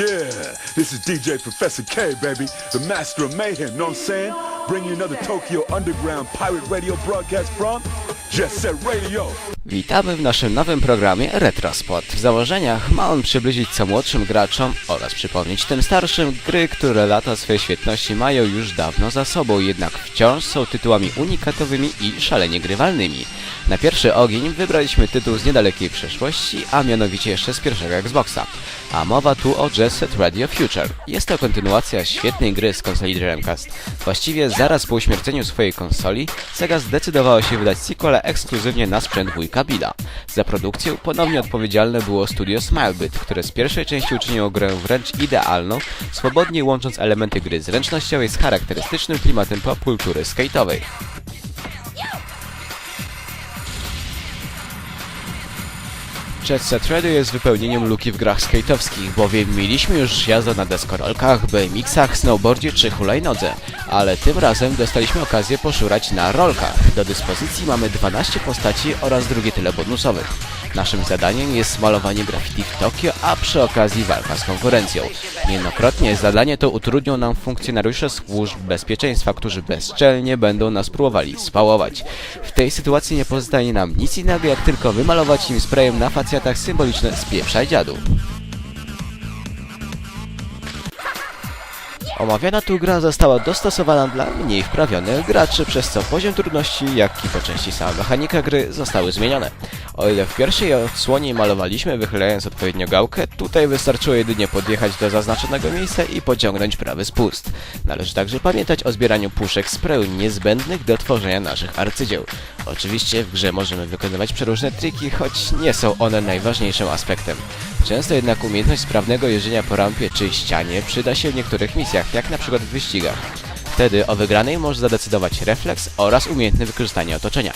Yeah, this is DJ Professor K, baby, the master of mayhem, know what I'm saying? Another Tokyo Underground pirate radio broadcast from Jet Set Radio. Witamy w naszym nowym programie Retrospot. W założeniach ma on przybliżyć co młodszym graczom oraz przypomnieć tym starszym gry, które lata swej świetności mają już dawno za sobą, jednak wciąż są tytułami unikatowymi i szalenie grywalnymi. Na pierwszy ogień wybraliśmy tytuł z niedalekiej przeszłości, a mianowicie jeszcze z pierwszego Xboxa. A mowa tu o Jet Set Radio Future. Jest to kontynuacja świetnej gry z konsoli Dreamcast. Właściwie zaraz po uśmierceniu swojej konsoli, Sega zdecydowała się wydać sequela ekskluzywnie na sprzęt wujka Billa. Za produkcję ponownie odpowiedzialne było studio Smilebit, które z pierwszej części uczyniło grę wręcz idealną, swobodnie łącząc elementy gry zręcznościowej z charakterystycznym klimatem popkultury skate'owej. Jet Set Radio jest wypełnieniem luki w grach skate'owskich, bowiem mieliśmy już jazdę na deskorolkach, BMX-ach, snowboardzie czy hulajnodze, ale tym razem dostaliśmy okazję poszurać na rolkach. Do dyspozycji mamy 12 postaci oraz drugie tyle bonusowych. Naszym zadaniem jest malowanie graffiti w Tokio, a przy okazji walka z konkurencją. Niejednokrotnie zadanie to utrudnią nam funkcjonariusze służb bezpieczeństwa, którzy bezczelnie będą nas próbowali spałować. W tej sytuacji nie pozostaje nam nic innego, jak tylko wymalować im sprayem na facjatach symboliczne spieprzaj dziadu. Omawiana tu gra została dostosowana dla mniej wprawionych graczy, przez co poziom trudności, jak i po części sama mechanika gry zostały zmienione. O ile w pierwszej odsłonie malowaliśmy wychylając odpowiednio gałkę, tutaj wystarczyło jedynie podjechać do zaznaczonego miejsca i pociągnąć prawy spust. Należy także pamiętać o zbieraniu puszek sprayu niezbędnych do tworzenia naszych arcydzieł. Oczywiście w grze możemy wykonywać przeróżne triki, choć nie są one najważniejszym aspektem. Często jednak umiejętność sprawnego jeżdżenia po rampie czy ścianie przyda się w niektórych misjach, jak na przykład w wyścigach. Wtedy o wygranej może zadecydować refleks oraz umiejętne wykorzystanie otoczenia.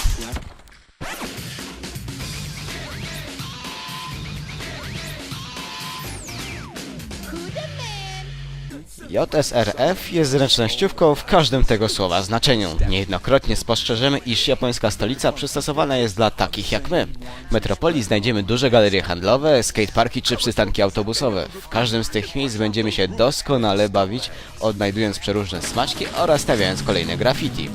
JSRF jest zręcznościówką w każdym tego słowa znaczeniu. Niejednokrotnie spostrzeżemy, iż japońska stolica przystosowana jest dla takich jak my. W metropolii znajdziemy duże galerie handlowe, skateparki czy przystanki autobusowe. W każdym z tych miejsc będziemy się doskonale bawić, odnajdując przeróżne smaczki oraz stawiając kolejne graffiti.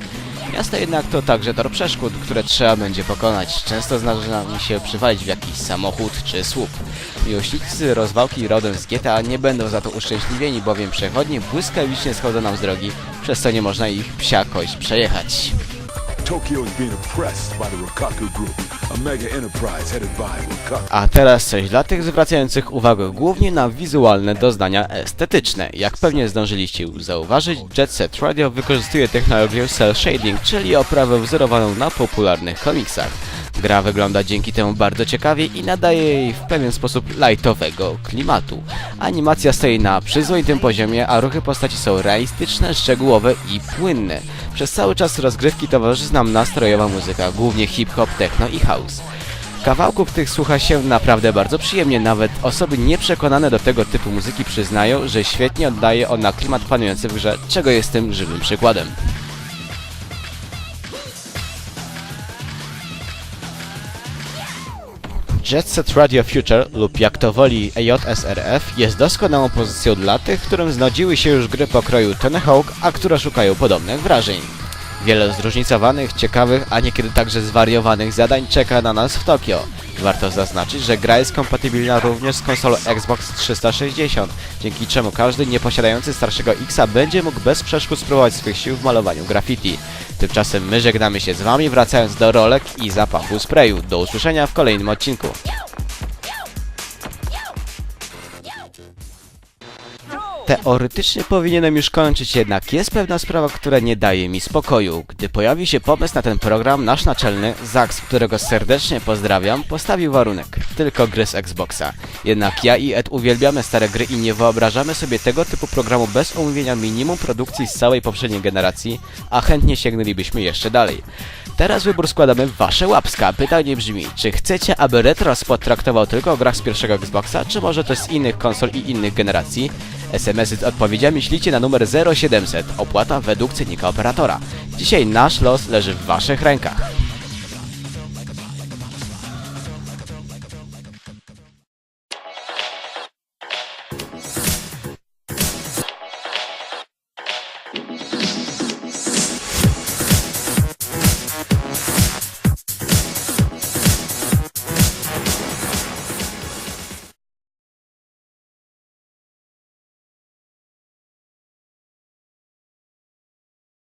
Miasto jednak to także tor przeszkód, które trzeba będzie pokonać. Często zdarza mi się przywalić w jakiś samochód czy słup. Miłośnicy rozwałki rodem z GTA nie będą za to uszczęśliwieni, bowiem przechodnie błyskawicznie schodzą nam z drogi, przez co nie można ich psia kość przejechać. Tokyo is being oppressed by the Rokaku Group, a mega enterprise headed by Rokaku. A teraz coś dla tych zwracających uwagę głównie na wizualne doznania estetyczne. Jak pewnie zdążyliście zauważyć, Jet Set Radio wykorzystuje technologię cel shading, czyli oprawę wzorowaną na popularnych komiksach. Gra wygląda dzięki temu bardzo ciekawie i nadaje jej w pewien sposób lightowego klimatu. Animacja stoi na przyzwoitym poziomie, a ruchy postaci są realistyczne, szczegółowe i płynne. Przez cały czas rozgrywki towarzyszy nam nastrojowa muzyka, głównie hip-hop, techno i house. Kawałków tych słucha się naprawdę bardzo przyjemnie, nawet osoby nieprzekonane do tego typu muzyki przyznają, że świetnie oddaje ona klimat panujący w grze, czego jestem żywym przykładem. Jet Set Radio Future lub jak to woli JSRF jest doskonałą pozycją dla tych, którym znudziły się już gry pokroju Tony Hawk, a które szukają podobnych wrażeń. Wiele zróżnicowanych, ciekawych, a niekiedy także zwariowanych zadań czeka na nas w Tokio. Warto zaznaczyć, że gra jest kompatybilna również z konsolą Xbox 360, dzięki czemu każdy nieposiadający starszego Xa będzie mógł bez przeszkód spróbować swych sił w malowaniu graffiti. Tymczasem my żegnamy się z Wami, wracając do rolek i zapachu sprayu. Do usłyszenia w kolejnym odcinku. Teoretycznie powinienem już kończyć, jednak jest pewna sprawa, która nie daje mi spokoju. Gdy pojawił się pomysł na ten program, nasz naczelny, Zax, którego serdecznie pozdrawiam, postawił warunek. Tylko gry z Xboxa. Jednak ja i Ed uwielbiamy stare gry i nie wyobrażamy sobie tego typu programu bez omówienia minimum produkcji z całej poprzedniej generacji, a chętnie sięgnęlibyśmy jeszcze dalej. Teraz wybór składamy w wasze łapska. Pytanie brzmi, czy chcecie, aby Retrospot traktował tylko o grach z pierwszego Xboxa, czy może też z innych konsol i innych generacji? SMS-y z odpowiedziami ślicie na numer 0700. Opłata według cennika operatora. Dzisiaj nasz los leży w Waszych rękach.